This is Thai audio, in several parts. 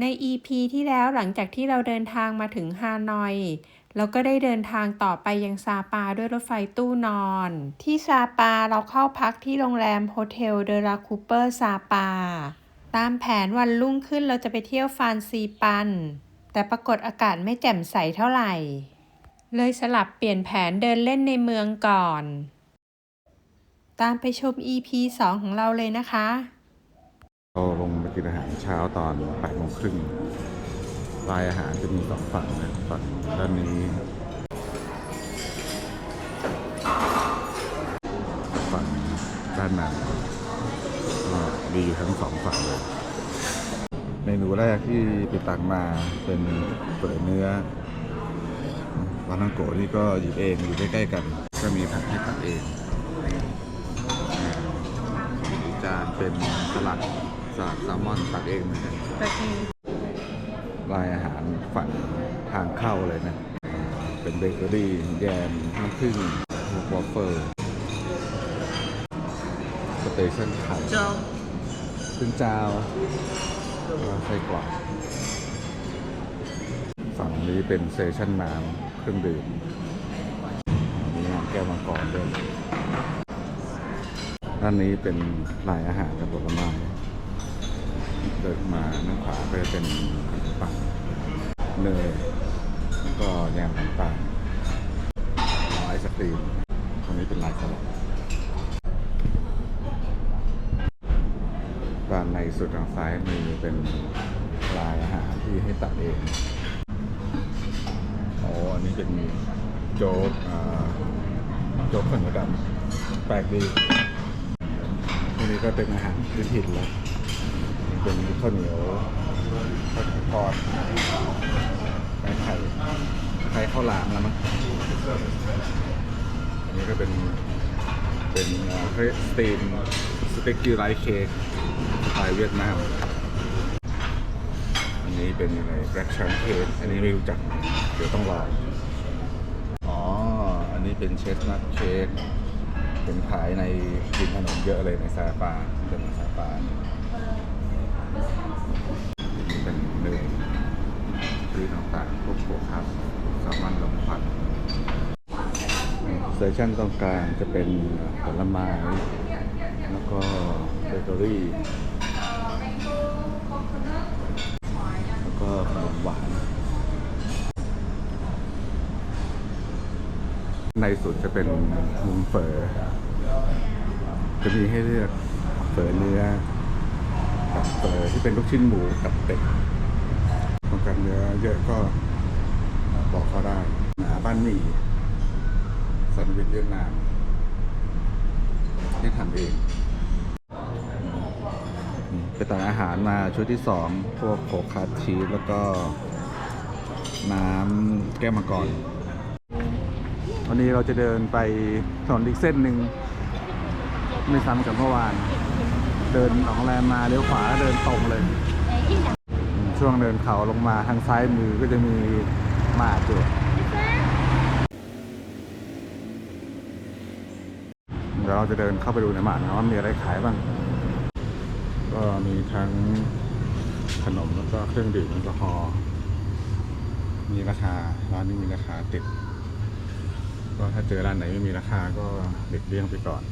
ใน EP ที่แล้วหลังจากที่เราเดินทางมาถึงฮานอย เราก็ได้เดินทางต่อไปยังซาปาด้วยรถไฟตู้นอน ที่ซาปาเราเข้าพักที่โรงแรมโฮเทลเดลาคูเปอร์ซาปา ตามแผนวันรุ่งขึ้นเราจะไปเที่ยวฟานซีปัน แต่ปรากฏอากาศไม่แจ่มใสเท่าไหร่ เลยสลับเปลี่ยนแผนเดินเล่นในเมืองก่อน ตามไปชม EP 2 ของเราเลยนะคะเราลง กินอาหารเช้าตอนแปดโมงครึ่งรายอาหารจะมีสองฝั่งนะฝั่งด้านนี้ฝั่งด้านนั้นก็มีอยู่ทั้งสองฝั่งเลยเมนูแรกที่ไปตักมาเป็นเปิดเนื้อวานังโกนี่ก็หยิบเองอยู่ใกล้ๆกัน ก็มีผักให้ตักเองอีกจานเป็นสลัด สลัดแซลมอนตักเองเหมือนกันลายอาหารฝั่งทางเข้าเลยนะ เป็นเบเกอรี่แยมน้ำผึ้งวอฟเฟิลสเตชันไข่ซึ่งจาวแล้วก็ไส้กรอกฝั่งนี้เป็นเซชันน้ำเครื่องดื่มมีน้ำแก้วมังกรด้วยด้านนี้เป็นลายอาหารกับผลไม้ เดินมาด้านขวาก็จะเป็นขนมปังเนยแล้วก็แยมต่างๆไอศครีมตรงนี้เป็นลายสลัดด้านในสุดทางซ้ายมือเป็นลายอาหารที่ให้ตัดเองอ๋ออันนี้เป็นโจ๊กโจ๊กขนมดำแปลกดีอันนี้ก็เป็นอาหารพื้นถิ่นแล้ว เป็นข้าวเหนียวข้าวทอดไม้ไข่ไข่ข้าวหลามแล้วมั้งอันนี้ก็เป็นเป็นเอ่อสตีนสเต็กกีไรซ์เค้กสไตล์เวียดนามอันนี้เป็นอะไรแบล็กชันเค้กอันนี้ไม่รู้จัก เดี๋ยวต้องลองอ๋อ อันนี้เป็นเชสนัทเค้กเป็นขายในริมถนนเยอะเลยในซาปาเป็นซาปา เป็นเนื้อคือต่างๆพวกโฟคัสสามันลมควันเซสชั่นตรงกลางจะเป็นผลไม้ แล้วก็เบเกอรี่ แล้วก็ขนมหวาน ในสุดจะเป็นมุมเฝอจะมีให้เลือกเฝอเนื้อ ที่เป็นลูกชิ้นหมูกับเป็ดต้องการเนื้อเยอะก็บอกเขาได้หาบ้านหมี่แซนวิชเวียดนามที่ทำเองไปตักอาหารมาชุดที่สองพวกโคคัสชีสแล้วก็น้ำแก้วมังกรวันนี้เราจะเดินไปถนนอีกเส้นหนึ่งไม่ซ้ำกับเมื่อวาน เดินอองแรมมาเลี้ยวขวาเดินตรงเลย ช่วงเดินเขาลงมาทางซ้ายมือก็จะมีหมาดอยู่เดี๋ยวเราจะเดินเข้าไปดูในหมาดนะว่ามีอะไรขายบ้าง ก็มีทั้งขนมแล้วก็เครื่องดื่มแอลกอฮอล์มีราคาร้านนี้มีราคาติด ก็ถ้าเจอร้านไหนไม่มีราคาก็เด็กเลี่ยงไปก่อน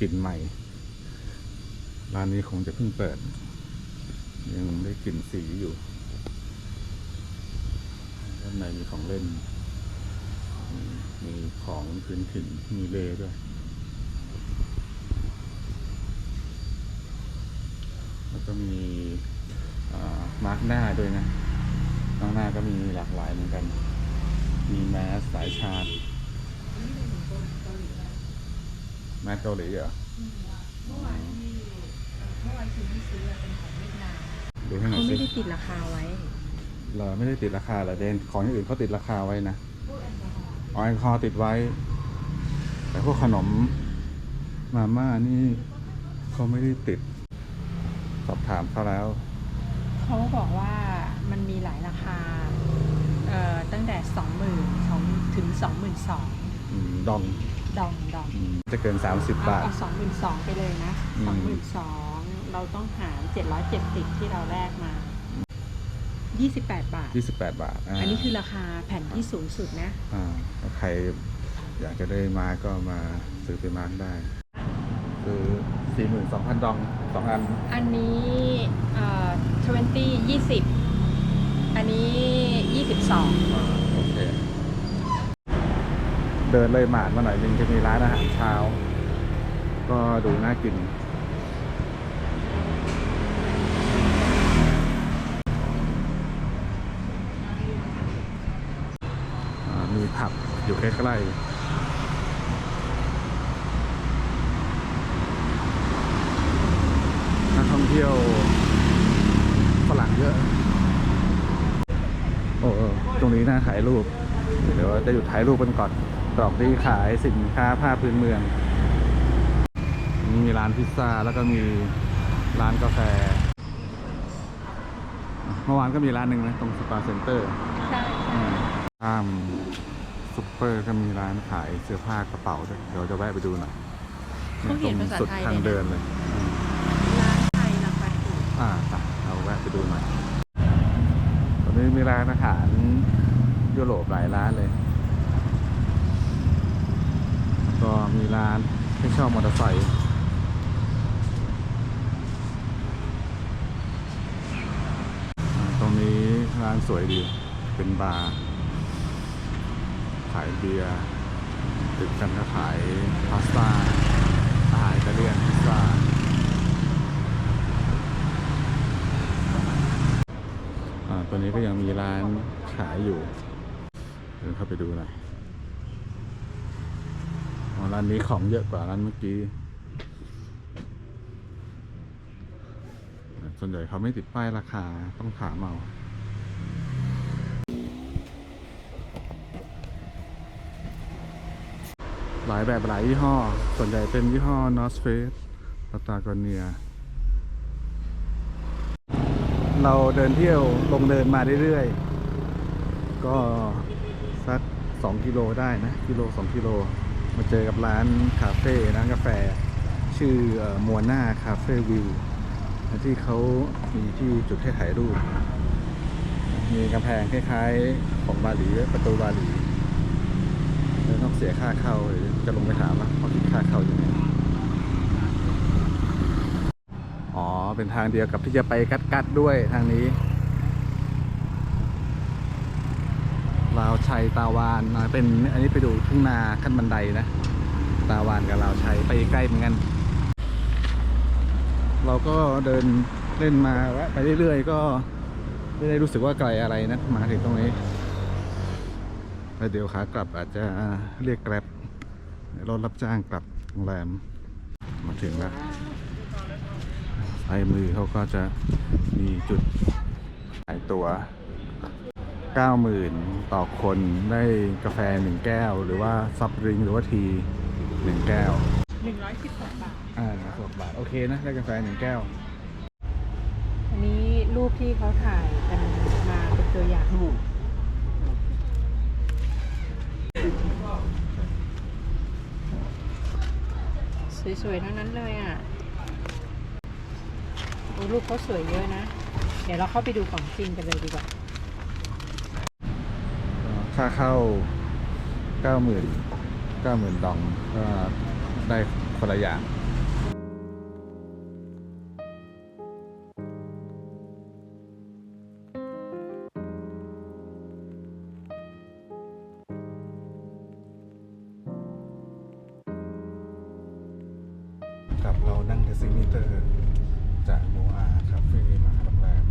กลิ่นใหม่ ร้านนี้คงจะเพิ่งเปิด ยังได้กลิ่นสีอยู่ด้านในมีของเล่น มีของพื้นถิ่น มีเลด้วย แล้วก็มีมาร์กหน้าด้วยนะมาร์กหน้าก็มีหลากหลายเหมือนกัน มีแมสสายชาร์จ แมสเกาหลีเหรอเมื่อวานที่เมื่อวานที่ที่ซื้อเป็นของเวียดนามดูให้หน่อเขายสิไม่ได้ติดราคาไว้ เราไม่ได้ติดราคาเหรอเดนของอย่างอื่นเขาติดราคาไว้นะอ๋อแอลกอฮอล์ติดไว้ แต่พวกขนมมาม่านี่เขาไม่ได้ติด สอบถามเขาแล้ว เขาบอกว่ามันมีหลายราคา เอ่อตั้งแต่สองหมื่นสองถึงสองหมื่นสองอืมดอง ดองดองอืมจะเกิน 30 บาท เอาสองหมื่นสองไปเลยนะอืสองหม มื่นสองรเราต้องหาร770ที่เราแลกมา28บาท 28 บาทาอันนี้คือราคาแผ่นที่สูงสุดนะ อ่าถ้าใครอยากจะได้มาก็มาซื้อไปมาร์กได้ คือ 42,000 ดองสองอัน อันนี้เอ่อ20 20 อันนี้ 22อ่าโอเค เดินเลยหมาดมาหน่อยนึงจะมีร้านอาหารเช้า ก็ดูน่ากิน มีผับอยู่ใกล้ๆนักท่องเที่ยวฝรั่งเยอะ โอ้ ตรงนี้น่าถ่ายรูป เดี๋ยวจะหยุดถ่ายรูปกันก่อน ตรอกที่ขายสินค้าผ้าพื้นเมือง นี่มีร้านพิซซ่าแล้วก็มีร้านกาแฟ เมื่อวานก็มีร้านหนึ่งนะตรงสปาเซ็นเตอร์ใช่ข้ามซุปเปอร์ก็มีร้านขายเสื้อผ้ากระเป๋าด้วยเดี๋ยวจะแวะไปดูหน่อยเขาเขียนภาษาสุดไทยทางเลยนะเดินเลยอืมร้านไทยราคาถูกอ่าไปเอาแวะไปดูหน่อยตอนนี้มีร้านอาหารยุโรปหลายร้านเลย ก็มีร้านให้เช่ามอเตอร์ไซค์ตรงนี้ร้านสวยดี เป็นบาร์ ขายเบียร์ติดกันก็ขายพาสต้าอาหารอิตาเลียนพิซซ่าอ่าตัวนี้ก็ยังมีร้านขายอยู่เดินเข้าไปดูหน่อย ร้านนี้ของเยอะกว่าร้านเมื่อกี้ส่วนใหญ่เขาไม่ติดป้ายราคาต้องถามเอาหลายแบบหลายยี่ห้อ ส่วนใหญ่เป็นยี่ห้อ North Face ปตากเนีย เราเดินเที่ยวลงเดินมาเรื่อยๆ ก็สัก 2 กิโลได้นะ กิโล 2 กิโล มาเจอกับร้านคาเฟ่ร้านกาแฟ ชื่อมัวนาคาเฟ่วิวที่เขามีที่จุดให้ถ่ายรูป มีกำแพงคล้ายๆ ของบาหลีประตูบาหลีแล้วต้องเสียค่าเข้าหรือจะลงไปถามว่าเขาคิดค่าเข้ายังไงอ๋อเป็นทางเดียวกับที่จะไปกัดกัดๆด้วยทางนี้ ลาวชัยตาวานเป็นอันนี้ไปดูทุ่งนาขั้นบันไดนะ ตาวานกับลาวชัยไปใกล้เหมือนกัน เราก็เดินเล่นมาแวะไปเรื่อยๆ ก็ไม่ได้รู้สึกว่าไกลอะไรนะ มาถึงตรงนี้แล้วเดี๋ยวขากลับอาจจะเรียกแกร็บรถรับจ้างกลับโรงแรม มาถึงแล้วซ้มือเขาก็จะมีจุดขายตัว 90,000 ต่อคนได้กาแฟ 1 แก้ว หรือว่าซับดริงก์หรือว่าที 1 แก้ว 116 บาท อ่าสบาท โอเคนะ ได้กาแฟ 1 แก้ว อันนี้รูปที่เขาถ่ายกันมาเป็นตัวอย่างสวยๆทั้งนั้นเลยอะโอ้รูปเขาสวยเยอะนะ เดี๋ยวเราเข้าไปดูของจริงกันเลยดีกว่า ค่าเข้า 90,000 90,000ดองก็ได้คนละอย่างกับเรานั่งแท็กซี่มิเตอร์จากโมอาคาเฟ่มาโรงแรม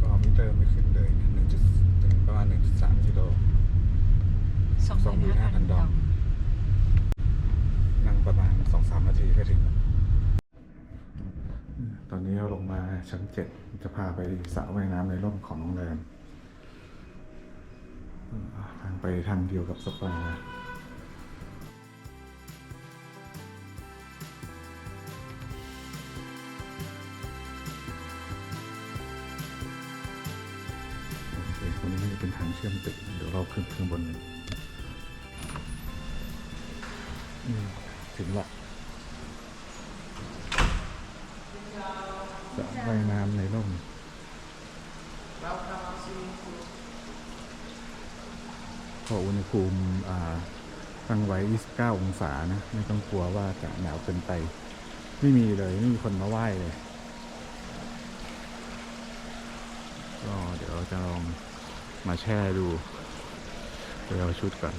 ก็มิเตอร์ไม่ขึ้นเลยหนึ่งจุดถึงประมาณ1.3กิโล 25,000ดองนั่งประมาณ2-3นาทีก็ถึงแล้วตอนนี้เราลงมาชั้นเจ็ดจะพาไปสระว่ายน้ำในร่มของโรงแรม ทางไปทางเดียวกับสปาโอเควันนี้น่าจะเป็นทางเชื่อมตึกเดี๋ยวเราขึ้นข้างบนกัน อืมถึงละว่ายน้ำในร่มก็อุณหภูมิอ่าตั้งไว้ 29 องศานะ ไม่ต้องกลัวว่าจะหนาวเกินไป ไม่มีเลย ไม่มีคนมาไหว้เลยก็เดี๋ยวเราจะลองมาแช่ดูเดี๋ยวเอาชุดก่อน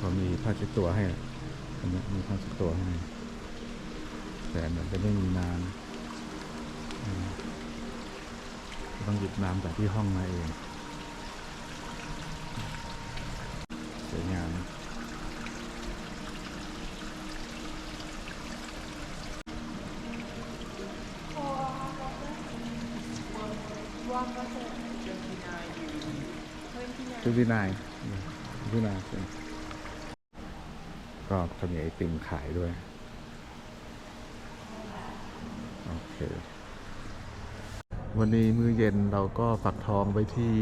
ก็มีผ้าเช็ดตัวให้ อันนี้มีผ้าเช็ดตัวให้ แต่เหมือนจะไม่มีน้ำอืมต้องหยิบน้ำจากที่ห้องมาเองสวยงามทุกที่นายทุ ก็เขามีไอติมขายด้วย โอเค วันนี้มื้อเย็นเราก็ฝักทองไว้ที่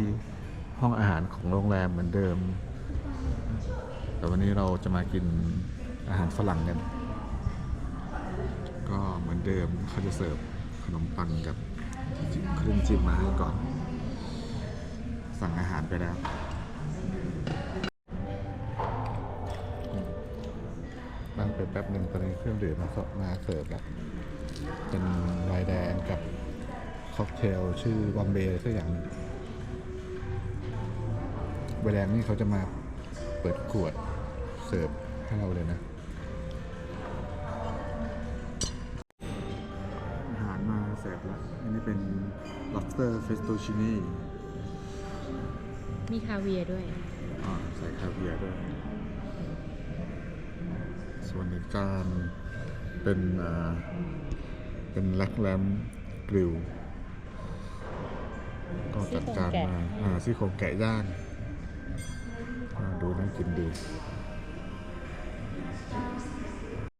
ห้องอาหารของโรงแรมเหมือนเดิม แต่วันนี้เราจะมากินอาหารฝรั่งกัน ก็เหมือนเดิมเขาจะเสิร์ฟขนมปังกับเครื่องจิ้มมาให้ก่อน สั่งอาหารไปแล้ว นั่งไปแป๊บหนึ่งตอนนี้เครื่องดื่มมาสมาเสิร์ฟแล้วเป็นไวน์แดงกับค็อกเทลชื่อวอมเบย์สักอย่างหนึ่งไวน์แดงนี่เขาจะมาเปิดขวดเสิร์ฟให้เราเลยนะอาหารมาเสิร์ฟแล้วอันนี้เป็น lobster fettuccine มีคาเวียร์ด้วย อ่าใส่คาเวียร์ด้วย ส่วนในการเป็นอ่าเป็นแล็กแรมกริลก็จัดการมาอ่าซี่โครงแกะย่างอ่าดูน่ากินดีอ